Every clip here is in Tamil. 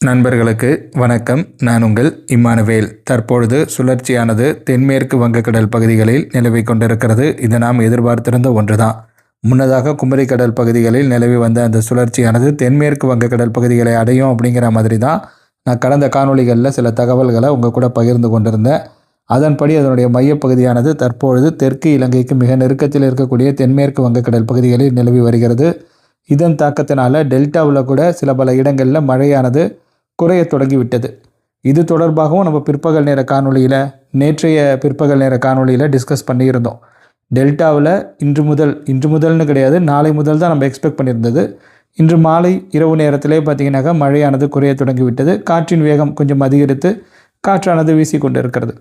நண்பர்களுக்கு வணக்கம். நான் உங்கள் இம்மானுவேல். தற்பொழுது சுழற்சியானது தென்மேற்கு வங்கக்கடல் பகுதிகளில் நிலவி கொண்டிருக்கிறது. இது நாம் எதிர்பார்த்திருந்த ஒன்றுதான். முன்னதாக குமரிக்கடல் பகுதிகளில் நிலவி வந்த அந்த சுழற்சியானது தென்மேற்கு வங்கக்கடல் பகுதிகளை அடையும் அப்படிங்கிற மாதிரி தான் நான் கடந்த காணொளிகளில் சில தகவல்களை உங்கள் கூட பகிர்ந்து கொண்டிருந்தேன். அதன்படி அதனுடைய மையப்பகுதியானது தற்பொழுது தெற்கு இலங்கைக்கு மிக நெருக்கத்தில் இருக்கக்கூடிய தென்மேற்கு வங்கக்கடல் பகுதிகளில் நிலவி வருகிறது. இதன் தாக்கத்தினால டெல்டாவில் கூட சில பல இடங்களில் மழையானது குறைய தொடங்கிவிட்டது. இது தொடர்பாகவும் நம்ம பிற்பகல் நேர காணொளியில் நேற்றைய பிற்பகல் நேர காணொளியில் டிஸ்கஸ் பண்ணியிருந்தோம். டெல்டாவில் இன்று முதல் இன்று முதல்னு கிடையாது நாளை முதல் தான் நம்ம எக்ஸ்பெக்ட் பண்ணியிருந்தது. இன்று மாலை இரவு நேரத்திலே பார்த்தீங்கன்னாக்கா மழையானது குறைய தொடங்கிவிட்டது. காற்றின் வேகம் கொஞ்சம் அதிகரித்து காற்றானது வீசி கொண்டு இருக்கிறது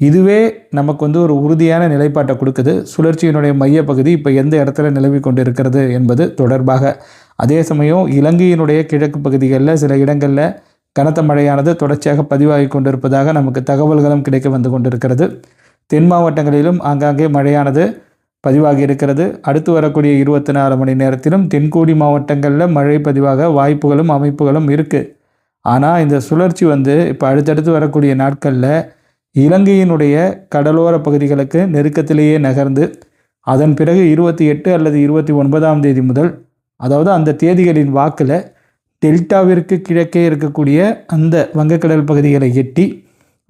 இதுவே நமக்கு வந்து ஒரு உறுதியான நிலைப்பாட்டை கொடுக்குது. சுழற்சியினுடைய மையப்பகுதி இப்போ எந்த இடத்துல நிலவி கொண்டு இருக்கிறது என்பது தொடர்பாக. அதே சமயம் இலங்கையினுடைய கிழக்கு பகுதிகளில் சில இடங்களில் கனத்த மழையானது தொடர்ச்சியாக பதிவாகி கொண்டிருப்பதாக நமக்கு தகவல்களும் கிடைக்க வந்து கொண்டிருக்கிறது. தென் மாவட்டங்களிலும் ஆங்காங்கே மழையானது பதிவாகி இருக்கிறது. அடுத்து வரக்கூடிய இருபத்தி நாலு மணி நேரத்திலும் தென்கோடி மாவட்டங்களில் மழை பதிவாக வாய்ப்புகளும் அமைப்புகளும் இருக்குது ஆனால் இந்த சுழற்சி வந்து இப்போ அடுத்தடுத்து வரக்கூடிய நாட்களில் இலங்கையினுடைய கடலோர பகுதிகளுக்கு நெருக்கத்திலேயே நகர்ந்து அதன் பிறகு இருபத்தி எட்டு அல்லது இருபத்தி ஒன்பதாம் தேதி முதல் அதாவது அந்த தேதிகளின் வாக்கில் டெல்டாவிற்கு கிழக்கே இருக்கக்கூடிய அந்த வங்கக்கடல் பகுதிகளை எட்டி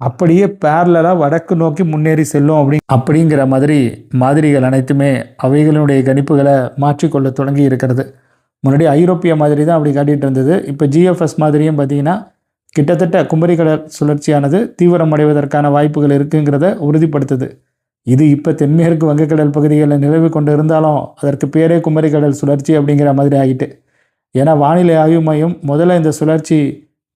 அப்படியே பேரலாக வடக்கு நோக்கி முன்னேறி செல்லும் அப்படி அப்படிங்கிற மாதிரி மாதிரிகள் அனைத்துமே அவைகளுடைய கணிப்புகளை மாற்றிக்கொள்ள தொடங்கி இருக்கிறது. முன்னாடி ஐரோப்பிய மாதிரி தான் அப்படி காட்டிகிட்டு இருந்தது. இப்போ ஜிஎஃப்எஸ் மாதிரியும் பார்த்தீங்கன்னா கிட்டத்தட்ட குமரிக்கடல் சுழற்சியானது தீவிரமடைவதற்கான வாய்ப்புகள் இருக்குங்கிறத உறுதிப்படுத்துது. இது இப்போ தென்மேற்கு வங்கக்கடல் பகுதிகளில் நிலவு கொண்டு இருந்தாலும் அதற்கு பேரே குமரிக்கடல் சுழற்சி அப்படிங்கிற மாதிரி ஆகிட்டு ஏன்னா வானிலை ஆய்வு மையம் முதல்ல இந்த சுழற்சி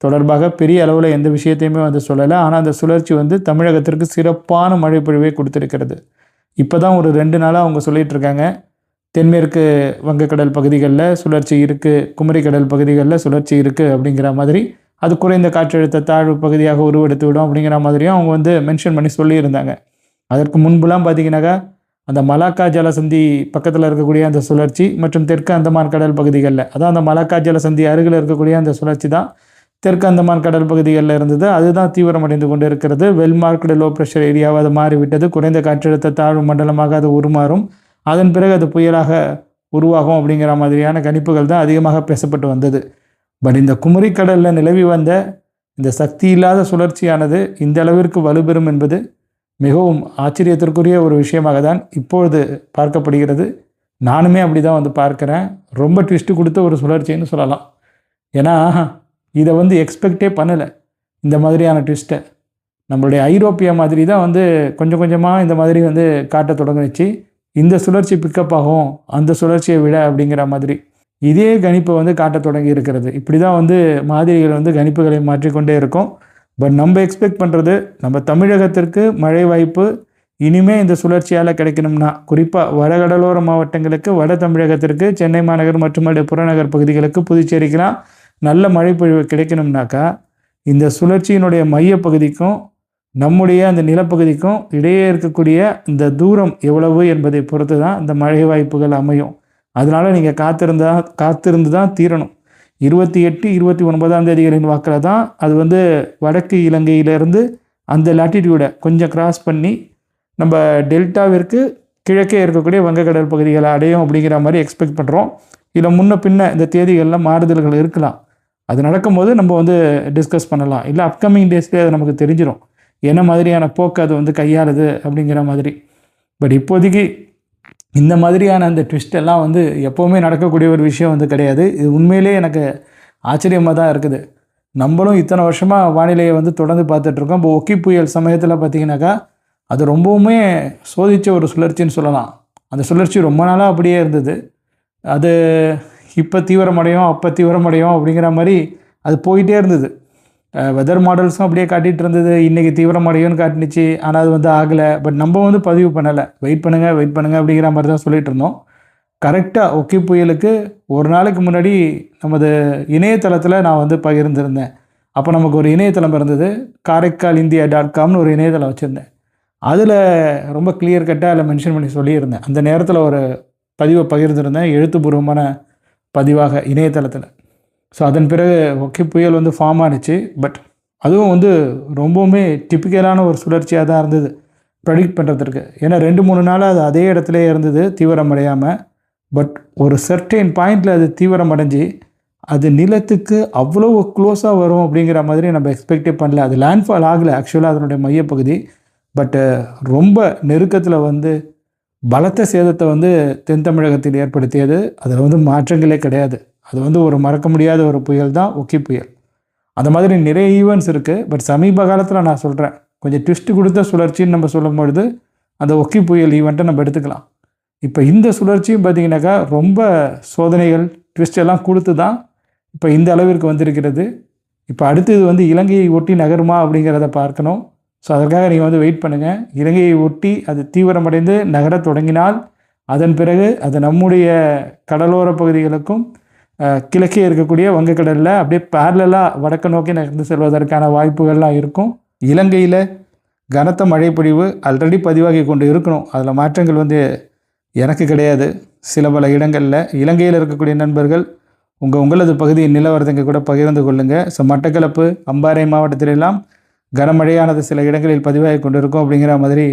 தொடர்பாக பெரிய அளவில் எந்த விஷயத்தையுமே வந்து சொல்லலை. ஆனால் அந்த சுழற்சி வந்து தமிழகத்திற்கு சிறப்பான மழை பொழிவை கொடுத்துருக்கிறது. இப்போ தான் ஒரு ரெண்டு நாளாக அவங்க சொல்லிகிட்டு இருக்காங்க. தென்மேற்கு வங்கக்கடல் பகுதிகளில் சுழற்சி இருக்குது குமரிக்கடல் பகுதிகளில் சுழற்சி இருக்குது அப்படிங்கிற மாதிரி. அது குறைந்த காற்றழுத்த தாழ்வு பகுதியாக உருவெடுத்து விடும் அப்படிங்கிற மாதிரியும் அவங்க வந்து மென்ஷன் பண்ணி சொல்லியிருந்தாங்க. அதற்கு முன்புலாம் பார்த்தீங்கன்னாக்கா அந்த மலாக்கா ஜலசந்தி பக்கத்தில் இருக்கக்கூடிய அந்த சுழற்சி மற்றும் தெற்கு அந்தமான் கடல் பகுதிகளில். அதான் அந்த மலாக்கா ஜலசந்தி அருகில் இருக்கக்கூடிய அந்த சுழற்சி தான். தெற்கு அந்தமான் கடல் பகுதிகளில் இருந்தது. அதுதான் தீவிரமடைந்து கொண்டு இருக்கிறது. வெல்மார்க்டு லோ ப்ரெஷர் ஏரியாவாக அது மாறிவிட்டது. குறைந்த காற்றழுத்த தாழ்வு மண்டலமாக அது உருமாறும். அதன் பிறகு அது புயலாக உருவாகும் அப்படிங்கிற மாதிரியான கணிப்புகள் தான் அதிகமாக பேசப்பட்டு வந்தது. பட் இந்த குமரிக்கடலில் நிலவி வந்த இந்த சக்தி இல்லாத சுழற்சியானது இந்த அளவிற்கு வலுப்பெறும் என்பது மிகவும் ஆச்சரியத்திற்குரிய ஒரு விஷயமாக தான் இப்பொழுது பார்க்கப்படுகிறது. நானுமே அப்படி தான் வந்து பார்க்குறேன். ரொம்ப ட்விஸ்ட்டு கொடுத்த ஒரு சுழற்சின்னு சொல்லலாம். ஏன்னா இதை வந்து எக்ஸ்பெக்டே பண்ணலை. இந்த மாதிரியான ட்விஸ்ட்டை நம்மளுடைய ஐரோப்பிய மாதிரி தான் வந்து கொஞ்சம் கொஞ்சமாக இந்த மாதிரி வந்து காட்ட தொடங்குச்சு இந்த சுழற்சி பிக்கப் ஆகும் அந்த சுழற்சியை விட அப்படிங்கிற மாதிரி. இதே கணிப்பை வந்து காட்ட தொடங்கி இருக்கிறது. இப்படி தான் வந்து மாதிரிகள் வந்து கணிப்புகளை மாற்றிக்கொண்டே இருக்கும். பட் நம்ம எக்ஸ்பெக்ட் பண்ணுறது நம்ம தமிழகத்திற்கு மழை வாய்ப்பு இனிமே இந்த சுழற்சியால் கிடைக்கணும்னா குறிப்பாக வடகடலோர மாவட்டங்களுக்கு வட தமிழகத்திற்கு சென்னை மாநகர் மற்றும் புறநகர் பகுதிகளுக்கு புதுச்சேரிக்கெலாம் நல்ல மழைப்பொழிவு கிடைக்கணும்னாக்கா இந்த சுழற்சியினுடைய மையப்பகுதிக்கும் நம்முடைய அந்த நிலப்பகுதிக்கும் இடையே இருக்கக்கூடிய இந்த தூரம் எவ்வளவு என்பதை பொறுத்து தான் இந்த மழை வாய்ப்புகள் அமையும். அதனால் நீங்கள் காத்திருந்தா காத்திருந்து தான் தீரணும். இருபத்தி எட்டு இருபத்தி ஒன்பதாம் தேதிகளின் வாக்கில் தான் அது வந்து வடக்கு இலங்கையிலேருந்து அந்த லாட்டிடியூடை கொஞ்சம் கிராஸ் பண்ணி நம்ம டெல்டாவிற்கு கிழக்கே இருக்கக்கூடிய வங்கக்கடல் பகுதிகளை அடையும் அப்படிங்கிற மாதிரி எக்ஸ்பெக்ட் பண்ணுறோம் இல்லை முன்ன பின்ன இந்த தேதிகளில் மாறுதல்கள் இருக்கலாம். அது நடக்கும்போது நம்ம வந்து டிஸ்கஸ் பண்ணலாம். இல்லை அப்கமிங் டேஸ்லேயே அது நமக்கு தெரிஞ்சிடும் என்ன மாதிரியான போக்கு அது வந்து கையாளுது அப்படிங்கிற மாதிரி. பட் இப்போதைக்கு இந்த மாதிரியான அந்த ட்விஸ்ட் எல்லாம் வந்து எப்போவுமே நடக்கக்கூடிய ஒரு விஷயம் வந்து கிடையாது. இது உண்மையிலேயே எனக்கு ஆச்சரியமாக தான் இருக்குது. நம்மளும் இத்தனை வருஷமாக வானிலையை வந்து தொடர்ந்து பார்த்துட்ருக்கோம் இப்போ ஒக்கி புயல் சமயத்தில் பார்த்திங்கனாக்கா அது ரொம்பவுமே சோதித்த ஒரு சுழற்சின்னு சொல்லலாம். அந்த சுழற்சி ரொம்ப நாளாக அப்படியே இருந்தது. அது இப்போ தீவிரமடையும் அப்போ தீவிரமடையும் அப்படிங்கிற மாதிரி அது போயிட்டே இருந்தது. வெதர் மாடல்ஸும் அப்படியே காட்டிகிட்டு இருந்தது. இன்றைக்கி தீவிரமடையும்னு காட்டினுச்சு. ஆனால் அது வந்து ஆகலை. பட் நம்ம வந்து பதிவு பண்ணலை. வெயிட் பண்ணுங்கள் வெயிட் பண்ணுங்கள் அப்படிங்கிற மாதிரி தான் சொல்லிகிட்டு இருந்தோம். கரெக்டாக ஒக்கி புயலுக்கு ஒரு நாளைக்கு முன்னாடி நமது இணையதளத்தில் நான் வந்து பகிர்ந்திருந்தேன். அப்போ நமக்கு ஒரு இணையதளம் இருந்தது. காரைக்கால் இந்தியா டாட் காம்னு ஒரு இணையதளம் வச்சுருந்தேன். அதில் ரொம்ப கிளியர் கட்டாக அதில் மென்ஷன் பண்ணி சொல்லியிருந்தேன். அந்த நேரத்தில் ஒரு பதிவை பகிர்ந்திருந்தேன். எழுத்துப்பூர்வமான பதிவாக இணையதளத்தில். ஸோ அதன் பிறகு ஒக்கி புயல் வந்து ஃபார்ம் ஆனுச்சு. பட் அதுவும் வந்து ரொம்பவுமே டிப்பிக்கலான ஒரு சுழற்சியாக தான் இருந்தது. ப்ரெடிக்ட் பண்ணுறதுக்கு ஏன்னா ரெண்டு மூணு நாளாக அது அதே இடத்துல இருந்தது தீவிரம் அடையாமல் பட் ஒரு சர்டைன் பாயிண்டில் அது தீவிரம் அடைஞ்சு அது நிலத்துக்கு அவ்வளோ க்ளோஸாக வரும் அப்படிங்கிற மாதிரி நம்ம எக்ஸ்பெக்டே பண்ணல. அது லேண்ட்ஃபால் ஆகலை ஆக்சுவலாக அதனுடைய மையப்பகுதி. பட்டு ரொம்ப நெருக்கத்தில் வந்து பலத்த சேதத்தை வந்து தென் தமிழகத்தில் ஏற்படுத்தியது. அதில் வந்து மாற்றங்களே கிடையாது. அது வந்து ஒரு மறக்க முடியாத ஒரு புயல் தான் ஒக்கி புயல். அந்த மாதிரி நிறைய ஈவெண்ட்ஸ் இருக்குது பட் சமீப காலத்தில் நான் சொல்கிறேன் கொஞ்சம் ட்விஸ்ட் கொடுத்த சுழற்சின்னு நம்ம சொல்லும் பொழுது அந்த ஒக்கி புயல் ஈவெண்ட்டை நம்ம எடுத்துக்கலாம். இப்போ இந்த சுழற்சியும் பார்த்திங்கனாக்கா ரொம்ப சோதனைகள் ட்விஸ்ட் எல்லாம் கொடுத்து தான் இப்போ இந்த அளவிற்கு வந்திருக்கிறது. இப்போ அடுத்தது வந்து இலங்கையை ஒட்டி நகருமா அப்படிங்கிறத பார்க்கணும். ஸோ அதற்காக நீங்கள் வந்து வெயிட் பண்ணுங்கள் இலங்கையை ஒட்டி அது தீவிரமடைந்து நகரத் தொடங்கினால் அதன் பிறகு அது நம்முடைய கடலோர பகுதிகளுக்கும் கிழக்கே இருக்கக்கூடிய வங்கக்கடலில் அப்படியே பேரலாக வடக்கு நோக்கி நகர்ந்து செல்வதற்கான வாய்ப்புகள்லாம் இருக்கும். இலங்கையில் கனத்த மழைப்பொழிவு ஆல்ரெடி பதிவாகி கொண்டு இருக்கணும். அதில் மாற்றங்கள் வந்து எனக்கு கிடையாது. சில பல இடங்களில் இலங்கையில் இருக்கக்கூடிய நண்பர்கள் உங்கள் உங்களது பகுதியின் நிலவரத்தை கூட பகிர்ந்து கொள்ளுங்கள் ஸோ மட்டக்களப்பு அம்பாறை மாவட்டத்திலெல்லாம் கனமழையானது சில இடங்களில் பதிவாகி கொண்டு இருக்கும் அப்படிங்கிற மாதிரி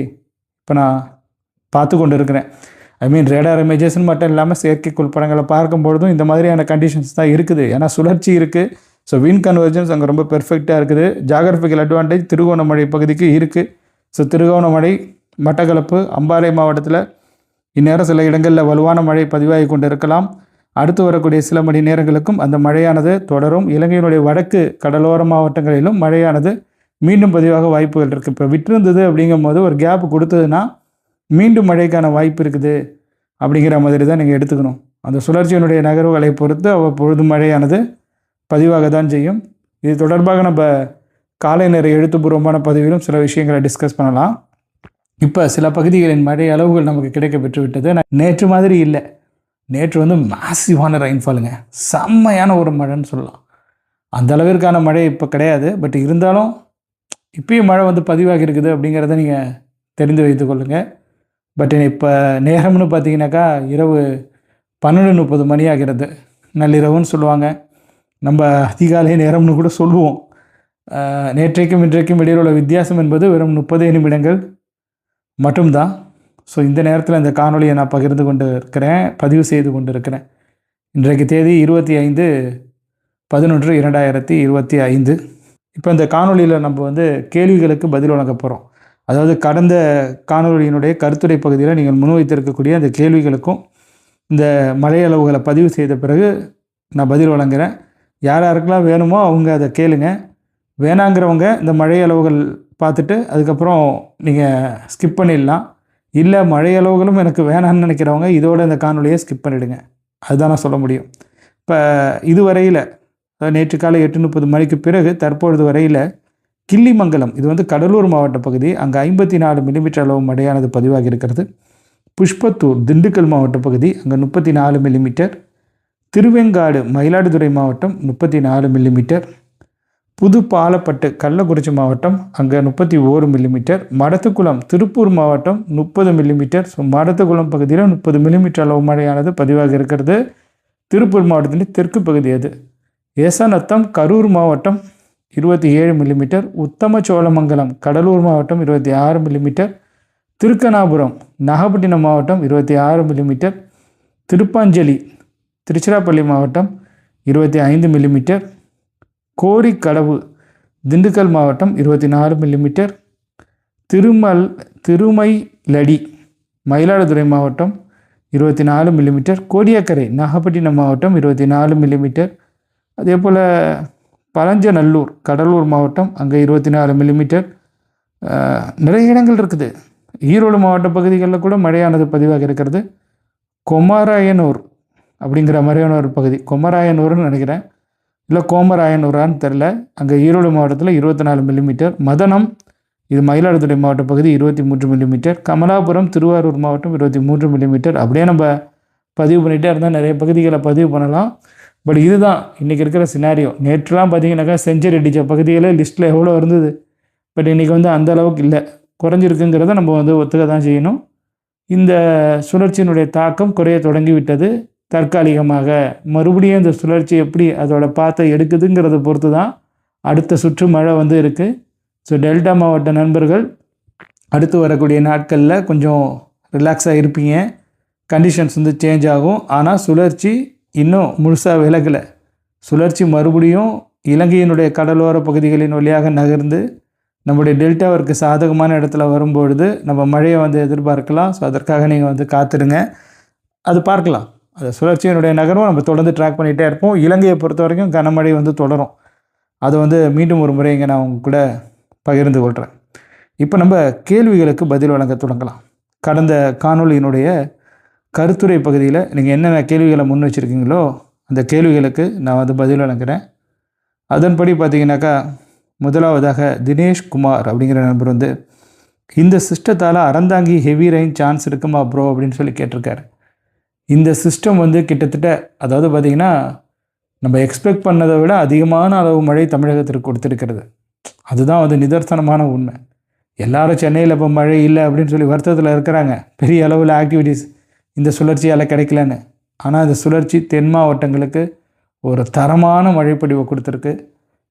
இப்போ நான் பார்த்து கொண்டு இருக்கிறேன் ஐ மீன் ரேடார் இமேஜஸ்ன்னு மட்டும் இல்லாமல் செயற்கைக்குள் படங்களை பார்க்கும் பொழுதும் இந்த மாதிரியான கண்டிஷன்ஸ் தான் இருக்குது. ஏன்னா சுழற்சி இருக்குது ஸோ வின் கன்வர்ஜன்ஸ் அங்கே ரொம்ப பெர்ஃபெக்டாக இருக்குது. ஜாகிரபிக்கல் அட்வான்டேஜ் திருகோணமலை பகுதிக்கு இருக்குது ஸோ திருகோணமலை மட்டக்களப்பு அம்பாறை மாவட்டத்தில் இந்நேரம் சில இடங்களில் வலுவான மழை பதிவாகி கொண்டு இருக்கலாம் அடுத்து வரக்கூடிய சில மணி நேரங்களுக்கும் அந்த மழையானது தொடரும். இலங்கையினுடைய வடக்கு கடலோர மாவட்டங்களிலும் மழையானது மீண்டும் பதிவாக வாய்ப்புகள் இருக்குது இப்போ விட்டிருந்தது அப்படிங்கும்போது ஒரு கேப் கொடுத்ததுன்னா மீண்டும் மழைக்கான வாய்ப்பு இருக்குது அப்படிங்கிற மாதிரி தான் நீங்கள் எடுத்துக்கணும். அந்த சுழற்சியினுடைய நகர்வுகளை பொறுத்து அவ்வப்பொழுது மழையானது பதிவாக தான் செய்யும். இது தொடர்பாக நம்ம காலை நேர எழுத்துப்பூர்வமான பதிவிலும் சில விஷயங்களை டிஸ்கஸ் பண்ணலாம். இப்போ சில பகுதிகளின் மழை அளவுகள் நமக்கு கிடைக்க பெற்று விட்டது நேற்று மாதிரி இல்லை. நேற்று வந்து மேசிவான ரெயின்ஃபாலுங்க செம்மையான ஒரு மழைன்னு சொல்லலாம். அந்த அளவிற்கான மழை இப்போ கிடையாது. பட் இருந்தாலும் இப்பயும் மழை வந்து பதிவாகி இருக்குது அப்படிங்கிறத நீங்கள் தெரிந்து வைத்துக்கொள்ளுங்கள் பட் இப்போ நேரம்னு பார்த்தீங்கன்னாக்கா இரவு பன்னெண்டு முப்பது மணி ஆகிறது. நள்ளிரவுன்னு சொல்லுவாங்க. நம்ம அதிகாலை நேரம்னு கூட சொல்லுவோம். நேற்றைக்கும் இன்றைக்கும் இடையில் உள்ள வித்தியாசம் என்பது வெறும் முப்பது நிமிடங்கள் மட்டும்தான். ஸோ இந்த நேரத்தில் இந்த காணொலியை நான் பகிர்ந்து கொண்டு இருக்கிறேன் பதிவு செய்து கொண்டு இருக்கிறேன் இன்றைக்கு தேதி இருபத்தி ஐந்து பதினொன்று இரண்டாயிரத்தி இருபத்தி ஐந்து. இப்போ இந்த காணொளியில் நம்ம வந்து கேள்விகளுக்கு பதில் வழங்க போகிறோம் அதாவது கடந்த காணொலியினுடைய கருத்துரை பகுதியில் நீங்கள் முன்வைத்திருக்கக்கூடிய அந்த கேள்விகளுக்கும் இந்த மழை அளவுகளை பதிவு செய்த பிறகு நான் பதில் வழங்குறேன். யார் யாருக்கெல்லாம் வேணுமோ அவங்க அதை கேளுங்க. வேணாங்கிறவங்க இந்த மழை அளவுகள் பார்த்துட்டு அதுக்கப்புறம் நீங்கள் ஸ்கிப் பண்ணிடலாம். இல்லை மழை அளவுகளும் எனக்கு வேணாம்னு நினைக்கிறவங்க இதோட இந்த காணொலியை ஸ்கிப் பண்ணிவிடுங்க அதுதான் நான் சொல்ல முடியும். இப்போ இதுவரையில் அதாவது நேற்று காலை எட்டு முப்பது மணிக்கு பிறகு தற்பொழுது வரையில் கிள்ளிமங்கலம் இது வந்து கடலூர் மாவட்ட பகுதி அங்கே ஐம்பத்தி நாலு மில்லிமீட்டர் அளவு மழையானது பதிவாகி இருக்கிறது. புஷ்பத்தூர் திண்டுக்கல் மாவட்ட பகுதி அங்கே முப்பத்தி நாலு மில்லிமீட்டர் திருவெங்காடு மயிலாடுதுறை மாவட்டம் முப்பத்தி நாலு மில்லிமீட்டர் புது பாலப்பட்டு கள்ளக்குறிச்சி மாவட்டம் அங்கே முப்பத்தி ஓரு மில்லிமீட்டர் மடத்துக்குளம் திருப்பூர் மாவட்டம் முப்பது மில்லிமீட்டர் ஸோ மடத்துக்குளம் பகுதியில் முப்பது மில்லிமீட்டர் அளவு மழையானது பதிவாக இருக்கிறது. திருப்பூர் மாவட்டத்தின் தெற்கு பகுதி அது. ஏசநத்தம் கரூர் மாவட்டம் இருபத்தி ஏழு மில்லிமீட்டர் உத்தமச்சோளமங்கலம் கடலூர் மாவட்டம் இருபத்தி ஆறு மில்லிமீட்டர் திருக்கனாபுரம் நாகப்பட்டினம் மாவட்டம் இருபத்தி ஆறு மில்லிமீட்டர் திருப்பாஞ்சலி திருச்சிராப்பள்ளி மாவட்டம் இருபத்தி ஐந்து மில்லிமீட்டர் கோரிக்கடவு திண்டுக்கல் மாவட்டம் இருபத்தி நாலு மில்லிமீட்டர் திருமல் திருமைலடி மயிலாடுதுறை மாவட்டம் இருபத்தி நாலு மில்லிமீட்டர் கோடியக்கரை நாகப்பட்டினம் மாவட்டம் இருபத்தி நாலு மில்லிமீட்டர் அதே போல் பழஞ்சநல்லூர் கடலூர் மாவட்டம் அங்கே இருபத்தி நாலு மில்லிமீட்டர் நிறைய இடங்கள் இருக்குது. ஈரோடு மாவட்ட பகுதிகளில் கூட மழையானது பதிவாக இருக்கிறது. கொமராயனூர் அப்படிங்கிற மாதிரியான ஒரு பகுதி. கொமராயனூர்னு நினைக்கிறேன். இல்லை கோமராயனூரான்னு தெரில அங்கே ஈரோடு மாவட்டத்தில் இருபத்தி நாலு மில்லிமீட்டர் மதனம் இது மயிலாடுதுறை மாவட்ட பகுதி இருபத்தி மூன்று மில்லிமீட்டர் கமலாபுரம் திருவாரூர் மாவட்டம் இருபத்தி மூன்று மில்லிமீட்டர் அப்படியே நம்ம பதிவு பண்ணிகிட்டே இருந்தால் நிறைய பகுதிகளை பதிவு பண்ணலாம். பட் இதுதான் இன்றைக்கி இருக்கிற சினாரியோ நேற்றுலாம் பார்த்தீங்கன்னாக்கா செஞ்சுரி அடித்த பகுதிகளே லிஸ்ட்டில் எவ்வளோ இருந்தது? பட் இன்றைக்கி வந்து அந்த அளவுக்கு இல்லை. குறைஞ்சிருக்குங்கிறத நம்ம வந்து ஒத்துக்க தான் செய்யணும். இந்த சுழற்சியினுடைய தாக்கம் குறைய தொடங்கிவிட்டது. தற்காலிகமாக மறுபடியும் இந்த சுழற்சி எப்படி அதோட பாத்தை எடுக்குதுங்கிறத பொறுத்து தான் அடுத்த சுற்று மழை வந்து இருக்குது ஸோ டெல்டா மாவட்ட நண்பர்கள் அடுத்து வரக்கூடிய நாட்களில் கொஞ்சம் ரிலாக்ஸாக இருப்பீங்க. கண்டிஷன்ஸ் வந்து சேஞ்ச் ஆகும். ஆனால் சுழற்சி இன்னும் முழுசாக விலகலை. சுழற்சி மறுபடியும் இலங்கையினுடைய கடலோர பகுதிகளின் வழியாக நகர்ந்து நம்முடைய டெல்டாவிற்கு சாதகமான இடத்துல வரும்பொழுது நம்ம மழையை வந்து எதிர்பார்க்கலாம். ஸோ அதற்காக நீங்கள் வந்து காத்துருங்க. அது பார்க்கலாம். அது சுழற்சியினுடைய நகரும் நம்ம தொடர்ந்து ட்ராக் பண்ணிகிட்டே இருப்போம். இலங்கையை பொறுத்த வரைக்கும் கனமழை வந்து தொடரும். அதை வந்து மீண்டும் ஒரு முறை இங்கே நான் உங்க கூட பகிர்ந்து கொள்கிறேன் இப்போ நம்ம கேள்விகளுக்கு பதில் வழங்க தொடங்கலாம். கடந்த காணொளியினுடைய கருத்துரை பகுதியில் நீங்கள் என்னென்ன கேள்விகளை முன் வச்சுருக்கீங்களோ அந்த கேள்விகளுக்கு நான் வந்து பதில் வழங்குறேன். அதன்படி பார்த்தீங்கன்னாக்கா முதலாவதாக தினேஷ் குமார் அப்படிங்கிற நண்பர் வந்து இந்த சிஸ்டத்தால் அறந்தாங்கி ஹெவி ரெயின் சான்ஸ் இருக்குமா ப்ரோ அப்படின்னு சொல்லி கேட்டிருக்காரு. இந்த சிஸ்டம் வந்து கிட்டத்தட்ட அதாவது பார்த்திங்கன்னா நம்ம எக்ஸ்பெக்ட் பண்ணதை விட அதிகமான அளவு மழை தமிழகத்திற்கு கொடுத்துருக்கிறது. அதுதான் வந்து நிதர்சனமான உண்மை. எல்லாரும் சென்னையில் இப்போ மழை இல்லை அப்படின்னு சொல்லி வருத்தத்தில் இருக்கிறாங்க. பெரிய அளவில் ஆக்டிவிட்டீஸ் இந்த சுழற்சியால் கிடைக்கலன்னு. ஆனால் இந்த சுழற்சி தென் மாவட்டங்களுக்கு ஒரு தரமான மழைப்பொழிவை கொடுத்துருக்கு.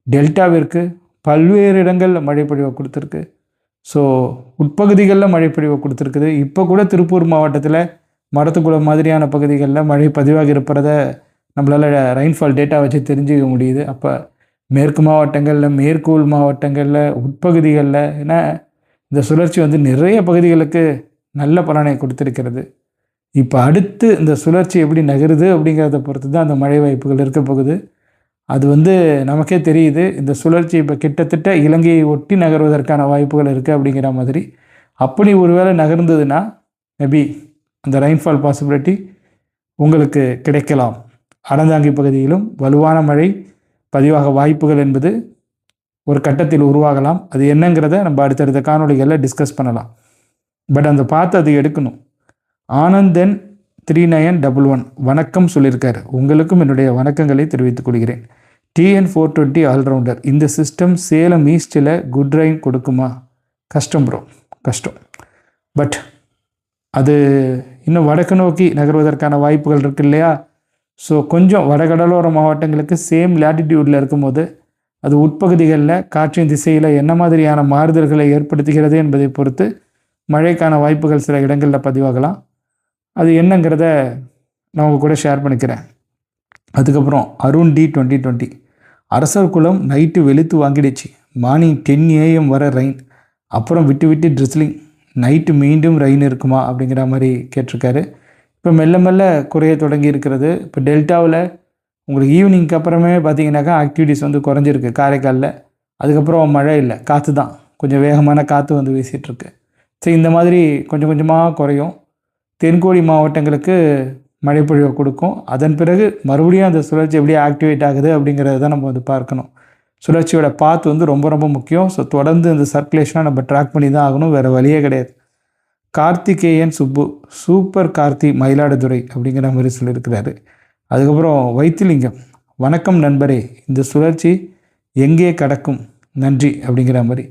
டெல்டாவிற்கு பல்வேறு இடங்களில் மழைப்பொழிவை கொடுத்துருக்கு. ஸோ உட்பகுதிகளில் மழைப்பொழிவை கொடுத்துருக்குது. இப்போ கூட திருப்பூர் மாவட்டத்தில் மடத்துக்குளம் மாதிரியான பகுதிகளில் மழை பதிவாக இருப்பதை நம்மளால் ரெயின்ஃபால் டேட்டா வச்சு தெரிஞ்சுக்க முடியுது. அப்போ மேற்கு மாவட்டங்களில் மேற்கு உள் மாவட்டங்களில் உட்பகுதிகளில் ஏன்னா இந்த சுழற்சி வந்து நிறைய பகுதிகளுக்கு நல்ல பலனை கொடுத்துருக்கிறது. இப்போ அடுத்து இந்த சுழற்சி எப்படி நகருது அப்படிங்கிறத பொறுத்து தான் அந்த மழை வாய்ப்புகள் இருக்க போகுது. அது வந்து நமக்கே தெரியுது இந்த சுழற்சி இப்போ கிட்டத்தட்ட இலங்கையை ஒட்டி நகர்வதற்கான வாய்ப்புகள் இருக்குது அப்படிங்கிற மாதிரி. அப்படி ஒருவேளை நகர்ந்ததுன்னா மேபி அந்த ரெயின்ஃபால் பாசிபிலிட்டி உங்களுக்கு கிடைக்கலாம். அடந்தாங்கி பகுதியிலும் வலுவான மழை பதிவாக வாய்ப்புகள் என்பது ஒரு கட்டத்தில் உருவாகலாம். அது என்னங்கிறத நம்ம அடுத்தடுத்த காணொலிகளில் டிஸ்கஸ் பண்ணலாம். பட் அந்த பார்த்து அது எடுக்கணும். Anandhan three nine double one வணக்கம் சொல்லியிருக்கார். உங்களுக்கும் என்னுடைய வணக்கங்களை தெரிவித்துக் கொள்கிறேன். டிஎன் ஃபோர் டுவெண்ட்டி ஆல்ரவுண்டர் இந்த சிஸ்டம் சேலம் ஈஸ்டில் குட் ரைன் கொடுக்குமா? கஷ்டம் ப்ரோ கஷ்டம். பட் அது இன்னும் வடக்கு நோக்கி நகர்வதற்கான வாய்ப்புகள் இருக்கு இல்லையா? ஸோ கொஞ்சம் வடகடலோர மாவட்டங்களுக்கு சேம் லேட்டிடியூடில் இருக்கும்போது அது உட்பகுதிகளில் காற்றின் திசையில் என்ன மாதிரியான மாறுதல்களை ஏற்படுத்துகிறது என்பதை பொறுத்து மழைக்கான வாய்ப்புகள் சில இடங்களில் பதிவாகலாம். அது என்னங்கிறத நான் உங்கள் கூட ஷேர் பண்ணிக்கிறேன். அதுக்கப்புறம் அருண் டி டுவெண்ட்டி டுவெண்ட்டி அரசர் குளம் நைட்டு வெளுத்து வாங்கிடுச்சு. மார்னிங் டென் ஏஎம் வர ரெயின் அப்புறம் விட்டு விட்டு ட்ரிஸ்லிங் நைட்டு மீண்டும் ரெயின் இருக்குமா அப்படிங்கிற மாதிரி கேட்டிருக்காரு. இப்போ மெல்ல மெல்ல குறைய தொடங்கி இருக்கிறது. இப்போ டெல்டாவில் உங்களுக்கு ஈவினிங்க்கு அப்புறமே பார்த்தீங்கன்னாக்கா ஆக்டிவிட்டிஸ் வந்து குறைஞ்சிருக்கு. காரைக்காலில். அதுக்கப்புறம் மழை இல்லை. காற்று தான் கொஞ்சம் வேகமான காற்று வந்து வீசிகிட்ருக்கு ஸோ இந்த மாதிரி கொஞ்சம் கொஞ்சமாக குறையும். தென்கோடி மாவட்டங்களுக்கு மழைப்பொழிவை கொடுக்கும். அதன் பிறகு மறுபடியும் அந்த சுழற்சி எப்படி ஆக்டிவேட் ஆகுது அப்படிங்கிறத தான் நம்ம வந்து பார்க்கணும். சுழற்சியோட பாத் வந்து ரொம்ப ரொம்ப முக்கியம். ஸோ தொடர்ந்து இந்த சர்க்குலேஷனாக நம்ம ட்ராக் பண்ணி தான் ஆகணும். வேறு வழியே கிடையாது. கார்த்திகேயன் சுப்பு சூப்பர் கார்த்தி மயிலாடுதுறை அப்படிங்கிற மாதிரி சொல்லியிருக்கிறாரு. அதுக்கப்புறம் வைத்திலிங்கம் வணக்கம் நண்பரே இந்த சுழற்சி எங்கே கடக்கும்? நன்றி அப்படிங்கிற மாதிரி.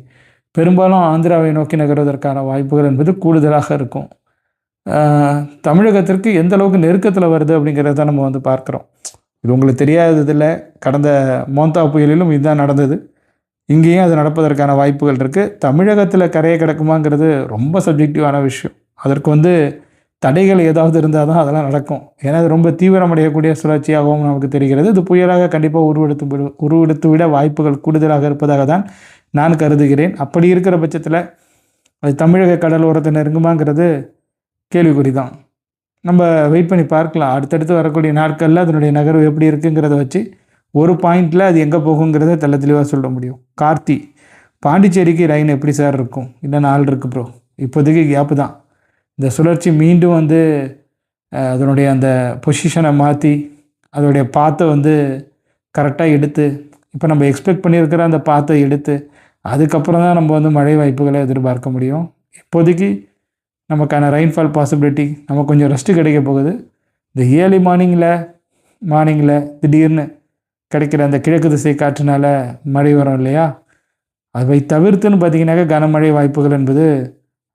பெரும்பாலும் ஆந்திராவை நோக்கி நகர்வதற்கான வாய்ப்புகள் என்பது கூடுதலாக இருக்கும். தமிழகத்திற்கு எந்த அளவுக்கு நெருக்கத்தில் வருது அப்படிங்கிறத நம்ம வந்து பார்க்குறோம். இது உங்களுக்கு தெரியாததில் கடந்த மோந்தா புயலிலும் இதுதான் நடந்தது. இங்கேயும் அது நடப்பதற்கான வாய்ப்புகள் இருக்குது தமிழகத்தில் கரையை கிடக்குமாங்கிறது ரொம்ப சப்ஜெக்டிவான விஷயம். அதற்கு வந்து தடைகள் ஏதாவது இருந்தால் தான் அதெல்லாம் நடக்கும். ஏன்னா அது ரொம்ப தீவிரமடையக்கூடிய சுழற்சியாகவும் நமக்கு தெரிகிறது. இது புயலாக கண்டிப்பாக உருவெடுத்து விட உருவெடுத்து விட வாய்ப்புகள் கூடுதலாக இருப்பதாக தான் நான் கருதுகிறேன். அப்படி இருக்கிற பட்சத்தில் அது தமிழக கடலோரத்தை நெருங்குமாங்கிறது கேள்விக்குறி தான் நம்ம வெயிட் பண்ணி பார்க்கலாம். அடுத்தடுத்து வரக்கூடிய நாட்களில் அதனுடைய நகர்வு எப்படி இருக்குங்கிறத வச்சு ஒரு பாயிண்டில் அது எங்கே போகுங்கிறத தெல்ல தெளிவாக சொல்ல முடியும். கார்த்தி பாண்டிச்சேரிக்கு ரயின் எப்படி சார் இருக்கும்? இன்னும் நாள் இருக்கு ப்ரோ இப்போதைக்கு கேப்பு தான். இந்த சுழற்சி மீண்டும் வந்து அதனுடைய அந்த பொசிஷனை மாற்றி அதனுடைய பாத்தை வந்து கரெக்டாக எடுத்து இப்போ நம்ம எக்ஸ்பெக்ட் பண்ணியிருக்கிற அந்த பாத்தை எடுத்து அதுக்கப்புறம் தான் நம்ம வந்து மழை வாய்ப்புகளை எதிர்பார்க்க முடியும். இப்போதைக்கு நமக்கான ரெயின்ஃபால் பாசிபிலிட்டி நமக்கு கொஞ்சம் ரெஸ்ட்டு கிடைக்க போகுது. இந்த ஏர்லி மார்னிங்கில் மார்னிங்கில் திடீர்னு கிடைக்கிற அந்த கிழக்கு திசை காற்றுனால மழை வரும் இல்லையா? அதை தவிர்த்துன்னு பார்த்தீங்கன்னாக்கா கனமழை வாய்ப்புகள் என்பது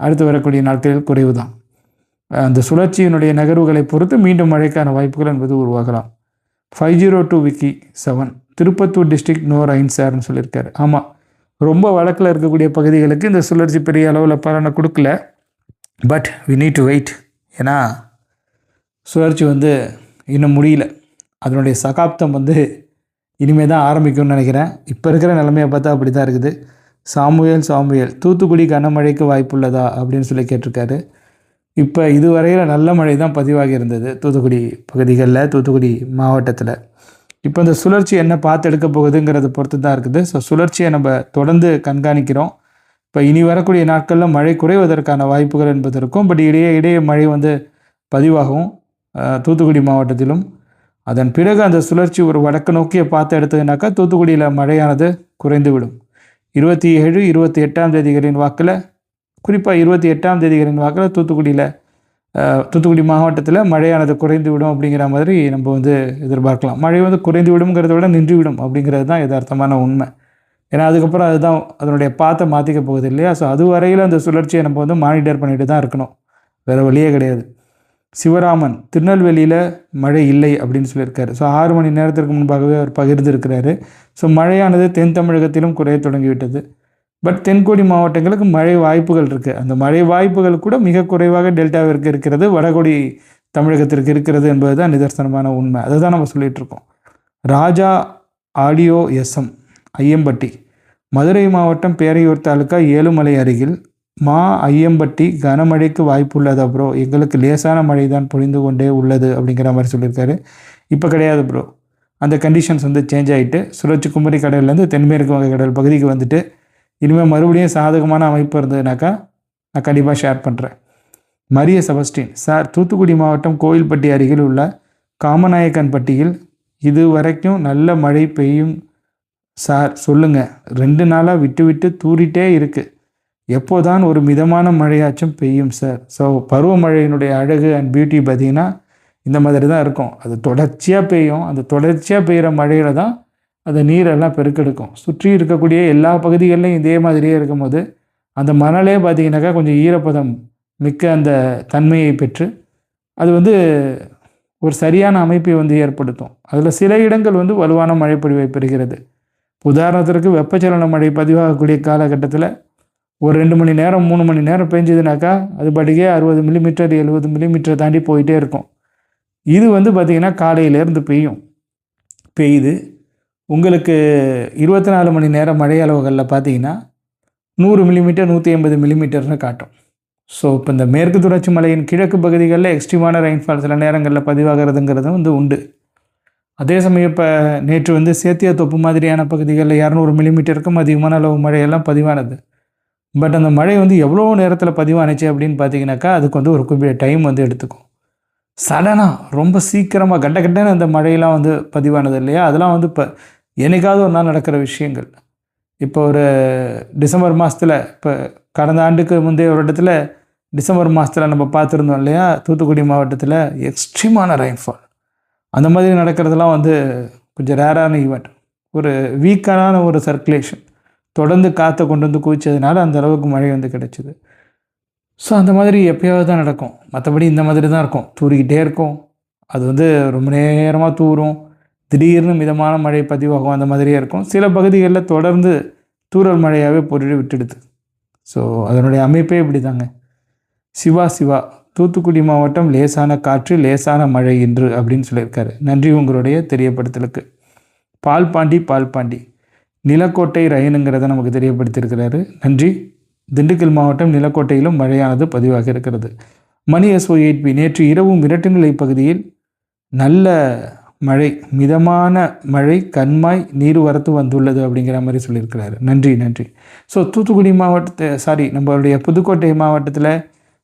அடுத்து வரக்கூடிய நாட்களில் குறைவு தான் அந்த சுழற்சியினுடைய நகர்வுகளை பொறுத்து மீண்டும் மழைக்கான வாய்ப்புகள் என்பது உருவாகலாம். Five zero two Vicky seven Tirupattur district no rain சார்னு சொல்லியிருக்காரு. ஆமாம் ரொம்ப வழக்கில் இருக்கக்கூடிய பகுதிகளுக்கு இந்த சுழற்சி பெரிய அளவில் பலனை கொடுக்கல. But we need to wait ஏன்னா சுழற்சி வந்து இன்னும் முடியல. அதனுடைய சகாப்தம் வந்து இனிமேல் தான் ஆரம்பிக்கும்னு நினைக்கிறேன். இப்போ இருக்கிற நிலைமையை பார்த்தா அப்படி தான் இருக்குது. சாமுவேல் சாமுவேல் தூத்துக்குடி கனமழைக்கு வாய்ப்புள்ளதா அப்படின்னு சொல்லி கேட்டிருக்காரு. இப்போ இதுவரையில் நல்ல மழை தான் பதிவாகி இருந்தது தூத்துக்குடி பகுதிகளில் தூத்துக்குடி மாவட்டத்தில். இப்போ இந்த சுழற்சி என்ன பார்த்து எடுக்க போகுதுங்கிறத பொறுத்து தான் இருக்குது. ஸோ சுழற்சியை நம்ம தொடர்ந்து கண்காணிக்கிறோம். இப்போ இனி வரக்கூடிய நாட்களில் மழை குறைவதற்கான வாய்ப்புகள் என்பது இருக்கும். பட் இடையே இடையே மழை வந்து பதிவாகும் தூத்துக்குடி மாவட்டத்திலும். அதன் பிறகு அந்த சுழற்சி ஒரு வடக்கு நோக்கிய பார்த்து எடுத்ததுனாக்கா தூத்துக்குடியில் மழையானது குறைந்துவிடும். இருபத்தி ஏழு இருபத்தி எட்டாம் தேதிகளின் வாக்கில் குறிப்பாக இருபத்தி எட்டாம் தேதிகளின் வாக்கில் தூத்துக்குடியில் தூத்துக்குடி மாவட்டத்தில் மழையானது குறைந்து விடும் அப்படிங்கிற மாதிரி நம்ம வந்து எதிர்பார்க்கலாம். மழை வந்து குறைந்து விடுங்கிறத விட நின்றுவிடும் அப்படிங்கிறது தான் யதார்த்தமான உண்மை. ஏன்னா அதுக்கப்புறம் அதுதான் அதனுடைய பாத்தை மாற்றிக்க போகுது இல்லையா? ஸோ அது வரையில் அந்த சுழற்சியை நம்ம வந்து மானிட்டர் பண்ணிட்டு தான் இருக்கணும். வேறு வழியே கிடையாது. சிவராமன் திருநெல்வேலியில் மழை இல்லை அப்படின்னு சொல்லியிருக்காரு. ஸோ ஆறு மணி நேரத்திற்கு முன்பாகவே அவர் பகிர்ந்திருக்கிறாரு ஸோ மழையானது தென் தமிழகத்திலும் குறைய தொடங்கிவிட்டது. பட் தென்கோடி மாவட்டங்களுக்கு மழை வாய்ப்புகள் இருக்குது அந்த மழை வாய்ப்புகள் கூட மிக குறைவாக டெல்டாவிற்கு இருக்கிறது. வடகோடி தமிழகத்திற்கு இருக்கிறது என்பது தான் நிதர்சனமான உண்மை. அதை தான் நம்ம சொல்லிகிட்ருக்கோம் ராஜா ஆடியோ எஸ்எம் ஐயம்பட்டி. மதுரை மாவட்டம் பேரையூர் தாலுக்கா ஏழுமலை அருகில். மா ஐயம்பட்டி கனமழைக்கு வாய்ப்புள்ளதா ப்ரோ? எங்களுக்கு லேசான மழை தான் பொழிந்து கொண்டே உள்ளது அப்படிங்கிற மாதிரி சொல்லியிருக்காரு. இப்போ கிடையாது ப்ரோ. அந்த கண்டிஷன்ஸ் வந்து சேஞ்ச் ஆகிட்டு சுழற்சி குமரி கடல்லேருந்து தென்மேற்கு வங்க கடல் பகுதிக்கு வந்துட்டு இனிமேல் மறுபடியும் சாதகமான அமைப்பு இருந்ததுனாக்கா நான் கண்டிப்பாக ஷேர் பண்ணுறேன் மரிய செபஸ்டின் சார் தூத்துக்குடி மாவட்டம் கோயில்பட்டி அருகில் உள்ள காமநாயக்கன்பட்டியில் இது வரைக்கும் நல்ல மழை பெய்யும் சார் சொல்லுங்கள் ரெண்டு நாளாக விட்டு விட்டு தூரிட்டே இருக்குது எப்போதான் ஒரு மிதமான மழையாச்சும் பெய்யும் சார்? ஸோ பருவமழையினுடைய அழகு அண்ட் பியூட்டி பார்த்தீங்கன்னா இந்த மாதிரி தான் இருக்கும். அது தொடர்ச்சியாக பெய்யும். அந்த தொடர்ச்சியாக பெய்கிற மழையில தான் அந்த நீரெல்லாம் பெருக்கெடுக்கும். சுற்றி இருக்கக்கூடிய எல்லா பகுதிகளிலும் இதே மாதிரியே இருக்கும்போது அந்த மணலே பார்த்தீங்கன்னாக்கா கொஞ்சம் ஈரப்பதம் மிக்க அந்த தன்மையை பெற்று அது வந்து ஒரு சரியான அமைப்பை வந்து ஏற்படுத்தும். அதில் சில இடங்கள் வந்து வலுவான மழைப்பொழிவை பெறுகிறது. உதாரணத்திற்கு வெப்பச்சலன மழை பதிவாகக்கூடிய காலகட்டத்தில் ஒரு ரெண்டு மணி நேரம் மூணு மணி நேரம் பெஞ்சதுனாக்கா அது படிக்கே அறுபது மில்லிமீட்டர் எழுபது மில்லிமீட்டர் தாண்டி போயிட்டே இருக்கும். இது வந்து பார்த்திங்கன்னா காலையிலேருந்து பெய்யும். பெய்யுது உங்களுக்கு இருபத்தி நாலு மணி நேரம் மழை அளவுகளில் பார்த்தீங்கன்னா நூறு மில்லிமீட்டர் நூற்றி ஐம்பது மில்லிமீட்டர்னு காட்டும். ஸோ இப்போ இந்த மேற்கு தொடர்ச்சி மலையின் கிழக்கு பகுதிகளில் எக்ஸ்ட்ரீமான ரெயின்ஃபால் சில நேரங்களில் பதிவாகிறதுங்கிறது வந்து உண்டு. அதே சமயம் இப்போ நேற்று வந்து சேத்தியா தொப்பு மாதிரியான பகுதிகளில் இரநூறு மில்லிமீட்டருக்கும் அதிகமான அளவு மழையெல்லாம் பதிவானது. பட் அந்த மழை வந்து எவ்வளோ நேரத்தில் பதிவானுச்சு அப்படின்னு பார்த்தீங்கன்னாக்கா அதுக்கு வந்து ஒரு குறிப்பிட்ட டைம் வந்து எடுத்துக்கும். சடனாக ரொம்ப சீக்கிரமாக கட்ட கட்டன்னு அந்த மழையெல்லாம் வந்து பதிவானது இல்லையா? அதெல்லாம் வந்து இப்போ என்னைக்காவது ஒரு நாள் நடக்கிற விஷயங்கள். இப்போ ஒரு டிசம்பர் மாதத்தில் இப்போ கடந்த ஆண்டுக்கு முந்தைய ஒரு இடத்துல டிசம்பர் மாதத்தில் நம்ம பார்த்துருந்தோம் இல்லையா? தூத்துக்குடி மாவட்டத்தில் எக்ஸ்ட்ரீமான ரெயின்ஃபால் அந்த மாதிரி நடக்கிறதெல்லாம் வந்து கொஞ்சம் ரேரான ஈவெண்ட் ஒரு வீக்கான ஒரு சர்க்குலேஷன் தொடர்ந்து காற்றை கொண்டு வந்து குவிச்சதுனால அந்த அளவுக்கு மழை வந்து கிடைச்சிது. ஸோ அந்த மாதிரி எப்பயாவது தான் நடக்கும். மற்றபடி இந்த மாதிரி தான் இருக்கும். தூறிக்கிட்டே இருக்கும். அது வந்து ரொம்ப நேரமாக தூறும். திடீர்னு மிதமான மழை பதிவாகும். அந்த மாதிரியே இருக்கும். சில பகுதிகளில் தொடர்ந்து தூறல் மழையாகவே பொருள் விட்டுடுது. ஸோ அதனுடைய அமைப்பே இப்படி தாங்க சிவா சிவா. தூத்துக்குடி மாவட்டம் லேசான காற்று லேசான மழை இன்று அப்படின்னு சொல்லியிருக்காரு. நன்றி உங்களுடைய தெரியப்படுத்தலுக்கு. பால்பாண்டி பால்பாண்டி நிலக்கோட்டை ரயினுங்கிறத நமக்கு தெரியப்படுத்தியிருக்கிறாரு. நன்றி. திண்டுக்கல் மாவட்டம் நிலக்கோட்டையிலும் மழையானது பதிவாக இருக்கிறது. மணி எஸ்ஓ எயிட் பி நேற்று இரவு மிரட்டுநிலை பகுதியில் நல்ல மழை மிதமான மழை கண்மாய் நீர் வரத்து வந்துள்ளது அப்படிங்கிற மாதிரி சொல்லியிருக்கிறாரு. நன்றி நன்றி. ஸோ தூத்துக்குடி மாவட்டத்தை சாரி நம்மளுடைய புதுக்கோட்டை மாவட்டத்தில்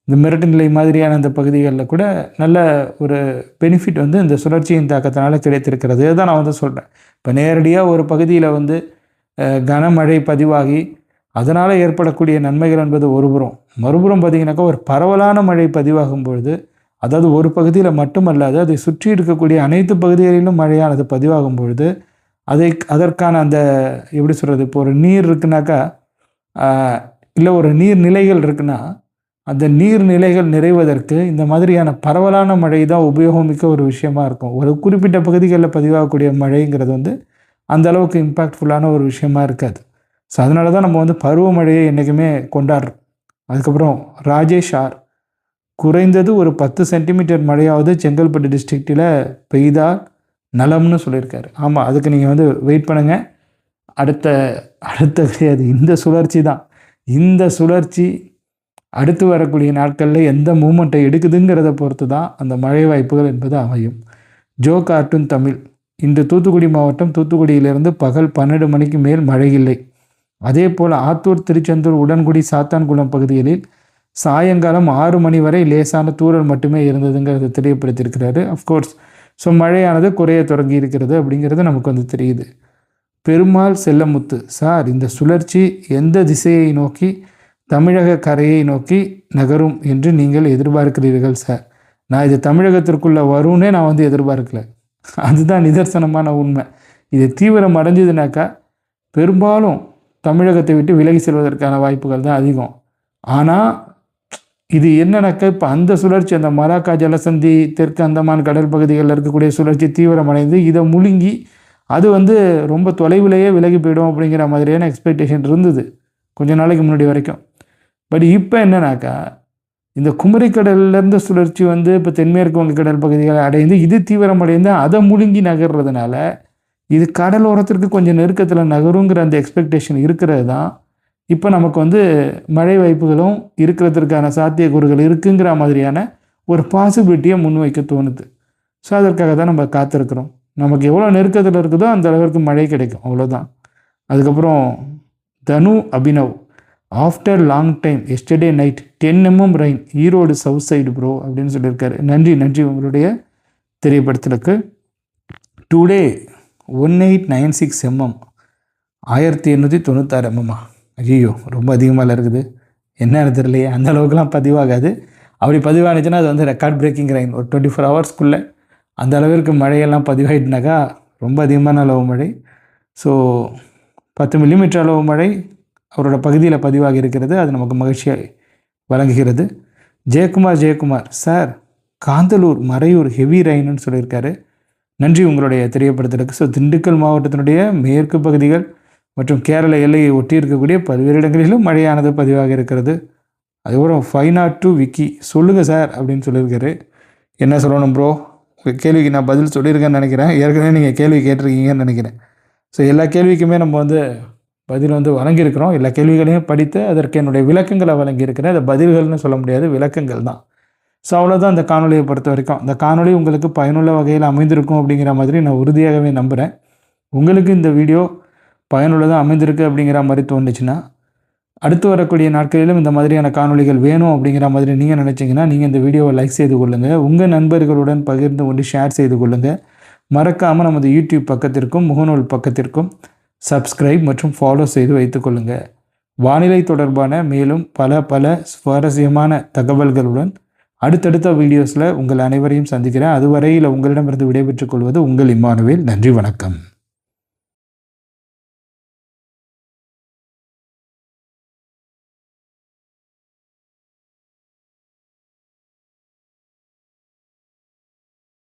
இந்த மிரட்டு நிலை மாதிரியான அந்த பகுதிகளில் கூட நல்ல ஒரு பெனிஃபிட் வந்து இந்த சுழற்சியின் தாக்கத்தினால கிடைத்திருக்கிறது. இதுதான் நான் வந்து சொல்கிறேன் இப்போ நேரடியாக ஒரு பகுதியில் வந்து கனமழை பதிவாகி அதனால் ஏற்படக்கூடிய நன்மைகள் என்பது ஒருபுறம். மறுபுறம் பார்த்திங்கனாக்கா ஒரு பரவலான மழை பதிவாகும் பொழுது அதாவது ஒரு பகுதியில் மட்டுமல்லாது அதை சுற்றி இருக்கக்கூடிய அனைத்து பகுதிகளிலும் மழையானது பதிவாகும் பொழுது அதை அதற்கான அந்த எப்படி சொல்கிறது இப்போ ஒரு நீர் இருக்குனாக்கா இல்லை ஒரு நீர் நிலைகள் இருக்குன்னா அந்த நீர்நிலைகள் நிறைவதற்கு இந்த மாதிரியான பரவலான மழை தான் உபயோகமிக்க ஒரு விஷயமா இருக்கும். ஒரு குறிப்பிட்ட பகுதிகளில் பதிவாகக்கூடிய மழைங்கிறது வந்து அந்த அளவுக்கு இம்பேக்ட்ஃபுல்லான ஒரு விஷயமா இருக்காது. ஸோ அதனால தான் நம்ம வந்து பருவமழையை என்றைக்குமே கொண்டாடுறோம். அதுக்கப்புறம் ராஜேஷ் ஆர். குறைந்தது ஒரு பத்து சென்டிமீட்டர் மழையாவது செங்கல்பட்டு டிஸ்ட்ரிக்டில் பெய்தால் நலம்னு சொல்லியிருக்காரு. ஆமாம் அதுக்கு நீங்கள் வந்து வெயிட் பண்ணுங்கள் அடுத்த அடுத்த கிடையாது. இந்த சுழற்சி தான். இந்த சுழற்சி அடுத்து வரக்கூடிய நாட்களில் எந்த மூமெண்ட்டை எடுக்குதுங்கிறத பொறுத்து தான் அந்த மழை வாய்ப்புகள் என்பது அமையும். Jo cartoon Tamil. இன்று தூத்துக்குடி மாவட்டம் தூத்துக்குடியிலிருந்து பகல் பன்னெண்டு மணிக்கு மேல் மழை இல்லை அதே போல் ஆத்தூர் திருச்செந்தூர் உடன்குடி சாத்தான்குளம் பகுதிகளில் சாயங்காலம் ஆறு மணி வரை லேசான தூரல் மட்டுமே இருந்ததுங்கிறத தெரியப்படுத்தியிருக்கிறாரு. அஃப்கோர்ஸ் ஸோ மழையானது குறைய தொடங்கி இருக்கிறது அப்படிங்கிறது நமக்கு வந்து தெரியுது. பெருமாள் செல்லமுத்து. சார் இந்த சுழற்சி எந்த திசையை நோக்கி தமிழக கரையை நோக்கி நகரும் என்று நீங்கள் எதிர்பார்க்கிறீர்கள் சார் நான் இது தமிழகத்திற்குள்ளே வரும்னே நான் வந்து எதிர்பார்க்கல. அதுதான் நிதர்சனமான உண்மை. இது தீவிரம் அடைஞ்சதுனாக்கா பெரும்பாலும் தமிழகத்தை விட்டு விலகி செல்வதற்கான வாய்ப்புகள் தான் அதிகம். ஆனால் இது என்னன்னாக்கா இப்போ அந்த சுழற்சி அந்த மலாக்கா ஜலசந்தி தெற்கு அந்தமான் கடல் பகுதிகளில் இருக்கக்கூடிய சுழற்சி தீவிரமடைந்து இதை முழுங்கி அது வந்து ரொம்ப தொலைவிலேயே விலகி போயிடும் அப்படிங்கிற மாதிரியான எக்ஸ்பெக்டேஷன் இருந்தது கொஞ்ச நாளைக்கு முன்னாடி வரைக்கும். பட் இப்போ என்னன்னாக்கா இந்த குமரிக்கடல்லேருந்து சுழற்சி வந்து இப்போ தென்மேற்கு வங்கக்கடல் பகுதிகளை அடைந்து இது தீவிரமடைந்து அதை முழுங்கி நகர்றதுனால இது கடலோரத்திற்கு கொஞ்சம் நெருக்கத்தில் நகருங்கிற அந்த எக்ஸ்பெக்டேஷன் இருக்கிறது தான். இப்போ நமக்கு வந்து மழை வாய்ப்புகளும் இருக்கிறதுக்கான சாத்தியக்கூறுகள் இருக்குங்கிற மாதிரியான ஒரு பாசிபிலிட்டியை முன்வைக்க தோணுது. ஸோ அதற்காக தான் நம்ம காத்திருக்கிறோம். நமக்கு எவ்வளோ நெருக்கத்தில் இருக்குதோ அந்த அளவிற்கு மழை கிடைக்கும். அவ்வளோதான் அதுக்கப்புறம் Thanu Abhinav. After long time yesterday night ten mm rain Erode south side bro அப்படின்னு சொல்லியிருக்காரு. நன்றி நன்றி உங்களுடைய தெரியப்படுத்தலுக்கு today one eight nine six MM ஆயிரத்தி எண்ணூற்றி தொண்ணூத்தாறு எம்எம்மா ஐயோ ரொம்ப அதிகமாக இருக்குது. என்னன்னு தெரியலையே அந்த அளவுக்குலாம் பதிவாகாது. அப்படி பதிவானுச்சுன்னா அது வந்து ரெக்கார்ட் பிரேக்கிங் ரைன் ஒரு டுவெண்ட்டி ஃபோர் ஹவர்ஸ்க்குள்ளே அந்த அளவிற்கு மழையெல்லாம் பதிவாயிட்டுனாக்கா ரொம்ப அதிகமான அளவு மழை. ஸோ பத்து மில்லிமீட்டர் அளவு மழை அவரோட பகுதியில் பதிவாகி இருக்கிறது அது நமக்கு மகிழ்ச்சியை வழங்குகிறது. ஜெயக்குமார் ஜெயக்குமார் சார் காந்தலூர் மறையூர் ஹெவி ரெயின்னு சொல்லியிருக்காரு. நன்றி உங்களுடைய தெரியப்படுத்தலுக்கு ஸோ திண்டுக்கல் மாவட்டத்தினுடைய மேற்கு பகுதிகள் மற்றும் கேரள எல்லையை ஒட்டி இருக்கக்கூடிய பல்வேறு இடங்களிலும் மழையானது பதிவாக இருக்கிறது. அதுக்கப்புறம் ஃபைவ் நாட் டூ விக்கி சொல்லுங்கள் சார் அப்படின்னு சொல்லியிருக்காரு. என்ன சொல்லணும் ப்ரோ உங்கள் கேள்விக்கு நான் பதில் சொல்லியிருக்கேன்னு நினைக்கிறேன். ஏற்கனவே நீங்கள் கேள்வி கேட்டிருக்கீங்கன்னு நினைக்கிறேன். ஸோ எல்லா கேள்விக்குமே நம்ம வந்து பதில் வந்து வழங்கியிருக்கிறோம். எல்லா கேள்விகளையும் படித்து அதற்கு என்னுடைய விளக்கங்களை வழங்கியிருக்கிறேன். அதை பதில்கள்னு சொல்ல முடியாது விளக்கங்கள் தான். ஸோ அவ்வளோதான் அந்த காணொலியை பொறுத்த வரைக்கும். இந்த காணொலி உங்களுக்கு பயனுள்ள வகையில் அமைந்திருக்கும் அப்படிங்கிற மாதிரி நான் உறுதியாகவே நம்புகிறேன் உங்களுக்கு இந்த வீடியோ பயனுள்ளதாக அமைந்திருக்கு அப்படிங்கிற மாதிரி தோணுச்சுன்னா அடுத்து வரக்கூடிய நாட்களிலும் இந்த மாதிரியான காணொளிகள் வேணும் அப்படிங்கிற மாதிரி நீங்கள் நினச்சிங்கன்னா நீங்கள் இந்த வீடியோவை லைக் செய்து கொள்ளுங்கள் உங்கள் நண்பர்களுடன் பகிர்ந்து கொண்டு ஷேர் செய்து கொள்ளுங்கள் மறக்காமல் நமது யூடியூப் பக்கத்திற்கும் முகநூல் பக்கத்திற்கும் சப்ஸ்கிரைப் மற்றும் ஃபாலோ செய்து வைத்துக்கொள்ளுங்கள் வானிலை தொடர்பான மேலும் பல பல சுவாரஸ்யமான தகவல்களுடன் அடுத்தடுத்த வீடியோஸில் உங்கள் அனைவரையும் சந்திக்கிறேன். அதுவரையில் உங்களிடமிருந்து விடைபெற்றுக் கொள்வது உங்கள் இம்மானுவேல். நன்றி வணக்கம்.